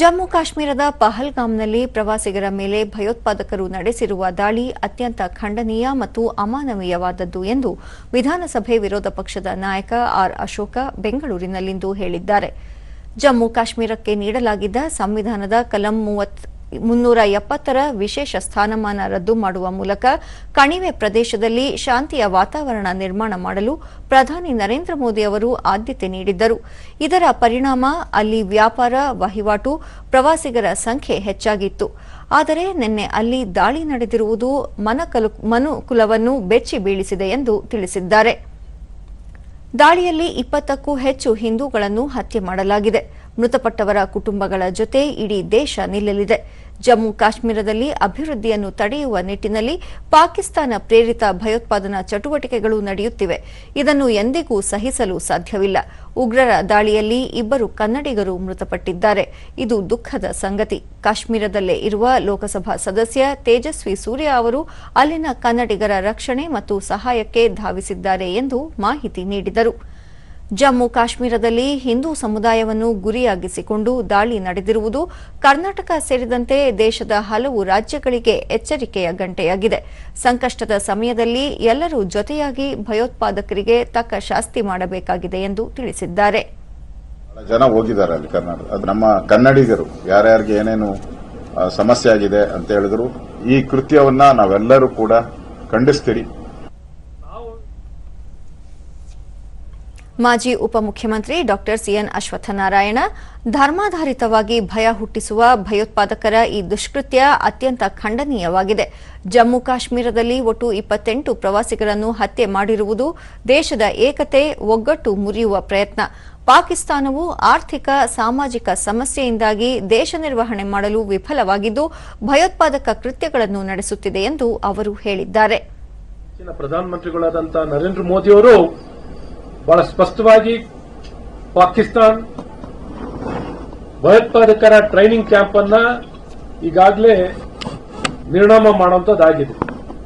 ಜಮ್ಮು ಕಾಶ್ಮೀರದ ಪಹಲ್ಗಾಮ್ನಲ್ಲಿ ಪ್ರವಾಸಿಗರ ಮೇಲೆ ಭಯೋತ್ಪಾದಕರು ನಡೆಸಿರುವ ದಾಳಿ ಅತ್ಯಂತ ಖಂಡನೀಯ ಮತ್ತು ಅಮಾನವೀಯವಾದದ್ದು ಎಂದು ವಿಧಾನಸಭೆ ವಿರೋಧ ಪಕ್ಷದ ನಾಯಕ ಆರ್ ಅಶೋಕ ಬೆಂಗಳೂರಿನಲ್ಲಿಂದು ಹೇಳಿದ್ದಾರೆ. ಜಮ್ಮು ಕಾಶ್ಮೀರಕ್ಕೆ ನೀಡಲಾಗಿದ್ದ ಸಂವಿಧಾನದ ಕಲಂ ಮೂವತ್ ಮುನ್ನೂರ ಎಪ್ಪತ್ತರ ವಿಶೇಷ ಸ್ಥಾನಮಾನ ರದ್ದು ಮಾಡುವ ಮೂಲಕ ಕಣಿವೆ ಪ್ರದೇಶದಲ್ಲಿ ಶಾಂತಿಯ ವಾತಾವರಣ ನಿರ್ಮಾಣ ಮಾಡಲು ಪ್ರಧಾನಿ ನರೇಂದ್ರ ಮೋದಿ ಅವರು ಆದ್ಯತೆ ನೀಡಿದ್ದರು. ಇದರ ಪರಿಣಾಮ ಅಲ್ಲಿ ವ್ಯಾಪಾರ, ವಹಿವಾಟು, ಪ್ರವಾಸಿಗರ ಸಂಖ್ಯೆ ಹೆಚ್ಚಾಗಿತ್ತು. ಆದರೆ ನಿನ್ನೆ ಅಲ್ಲಿ ದಾಳಿ ನಡೆದಿರುವುದು ಮನಕಲು, ಮನುಕುಲವನ್ನು ಬೆಚ್ಚಿ ಬೀಳಿಸಿದೆ ಎಂದು ತಿಳಿಸಿದ್ದಾರೆ. ದಾಳಿಯಲ್ಲಿ ಇಪ್ಪತ್ತಕ್ಕೂ ಹೆಚ್ಚು ಹಿಂದೂಗಳನ್ನು ಹತ್ಯೆ ಮಾಡಲಾಗಿದೆ. ಮೃತಪಟ್ಟವರ ಕುಟುಂಬಗಳ ಜೊತೆ ಇಡೀ ದೇಶ ನಿಲ್ಲಲಿದೆ. ಜಮ್ಮು ಕಾಶ್ಮೀರದಲ್ಲಿ ಅಭಿವೃದ್ಧಿಯನ್ನು ತಡೆಯುವ ನಿಟ್ಟಿನಲ್ಲಿ ಪಾಕಿಸ್ತಾನ ಪ್ರೇರಿತ ಭಯೋತ್ಪಾದನಾ ಚಟುವಟಿಕೆಗಳು ನಡೆಯುತ್ತಿವೆ. ಇದನ್ನು ಎಂದಿಗೂ ಸಹಿಸಲು ಸಾಧ್ಯವಿಲ್ಲ. ಉಗ್ರರ ದಾಳಿಯಲ್ಲಿ ಇಬ್ಬರು ಕನ್ನಡಿಗರು ಮೃತಪಟ್ಟಿದ್ದಾರೆ. ಇದು ದುಃಖದ ಸಂಗತಿ. ಕಾಶ್ಮೀರದಲ್ಲೇ ಇರುವ ಲೋಕಸಭಾ ಸದಸ್ಯ ತೇಜಸ್ವಿ ಸೂರ್ಯ ಅವರು ಅಲ್ಲಿನ ಕನ್ನಡಿಗರ ರಕ್ಷಣೆ ಮತ್ತು ಸಹಾಯಕ್ಕೆ ಧಾವಿಸಿದ್ದಾರೆ ಎಂದು ಮಾಹಿತಿ ನೀಡಿದರು. ಜಮ್ಮು ಕಾಶ್ಮೀರದಲ್ಲಿ ಹಿಂದೂ ಸಮುದಾಯವನ್ನು ಗುರಿಯಾಗಿಸಿಕೊಂಡು ದಾಳಿ ನಡೆದಿರುವುದು ಕರ್ನಾಟಕ ಸೇರಿದಂತೆ ದೇಶದ ಹಲವು ರಾಜ್ಯಗಳಿಗೆ ಎಚ್ಚರಿಕೆಯ ಗಂಟೆಯಾಗಿದೆ. ಸಂಕಷ್ಟದ ಸಮಯದಲ್ಲಿ ಎಲ್ಲರೂ ಜೊತೆಯಾಗಿ ಭಯೋತ್ಪಾದಕರಿಗೆ ತಕ್ಕ ಶಾಸ್ತಿ ಮಾಡಬೇಕಾಗಿದೆ ಎಂದು ತಿಳಿಸಿದ್ದಾರೆ. ಜನ ಹೋಗಿದ್ದಾರೆ ಅಲ್ಲಿ ಕರ್ನಾಟಕ ನಮ್ಮ ಕನ್ನಡಿಗರು, ಯಾರ್ಯಾರಿಗೆ ಏನೇನು ಸಮಸ್ಯೆ ಆಗಿದೆ ಅಂತ ಹೇಳಿದ್ರು. ಈ ಕೃತ್ಯವನ್ನ ನಾವೆಲ್ಲರೂ ಕೂಡ ಖಂಡಿಸ್ತೀರಿ. ಮಾಜಿ ಉಪಮುಖ್ಯಮಂತ್ರಿ ಡಾ ಸಿಎನ್ ಅಶ್ವತ್ಥನಾರಾಯಣ ಧರ್ಮಾಧಾರಿತವಾಗಿ ಭಯ ಹುಟ್ಟಿಸುವ ಭಯೋತ್ಪಾದಕರ ಈ ದುಷ್ಕೃತ್ಯ ಅತ್ಯಂತ ಖಂಡನೀಯವಾಗಿದೆ. ಜಮ್ಮು ಕಾಶ್ಮೀರದಲ್ಲಿ ಒಟ್ಟು ಇಪ್ಪತ್ತೆಂಟು ಪ್ರವಾಸಿಗರನ್ನು ಹತ್ಯೆ ಮಾಡಿರುವುದು ದೇಶದ ಏಕತೆ, ಒಗ್ಗಟ್ಟು ಮುರಿಯುವ ಪ್ರಯತ್ನ. ಪಾಕಿಸ್ತಾನವು ಆರ್ಥಿಕ, ಸಾಮಾಜಿಕ ಸಮಸ್ಯೆಯಿಂದಾಗಿ ದೇಶ ನಿರ್ವಹಣೆ ಮಾಡಲು ವಿಫಲವಾಗಿದ್ದು, ಭಯೋತ್ಪಾದಕ ಕೃತ್ಯಗಳನ್ನು ನಡೆಸುತ್ತಿದೆ ಎಂದು ಅವರು ಹೇಳಿದ್ದಾರೆ. ಬಹಳ ಸ್ಪಷ್ಟವಾಗಿ ಪಾಕಿಸ್ತಾನ್ ಭಯೋತ್ಪಾದಕರ ಟ್ರೈನಿಂಗ್ ಕ್ಯಾಂಪ್ ಅನ್ನ ಈಗಾಗಲೇ ನಿರ್ಣಾಮ ಮಾಡುವಂತದ್ದಾಗಿದೆ.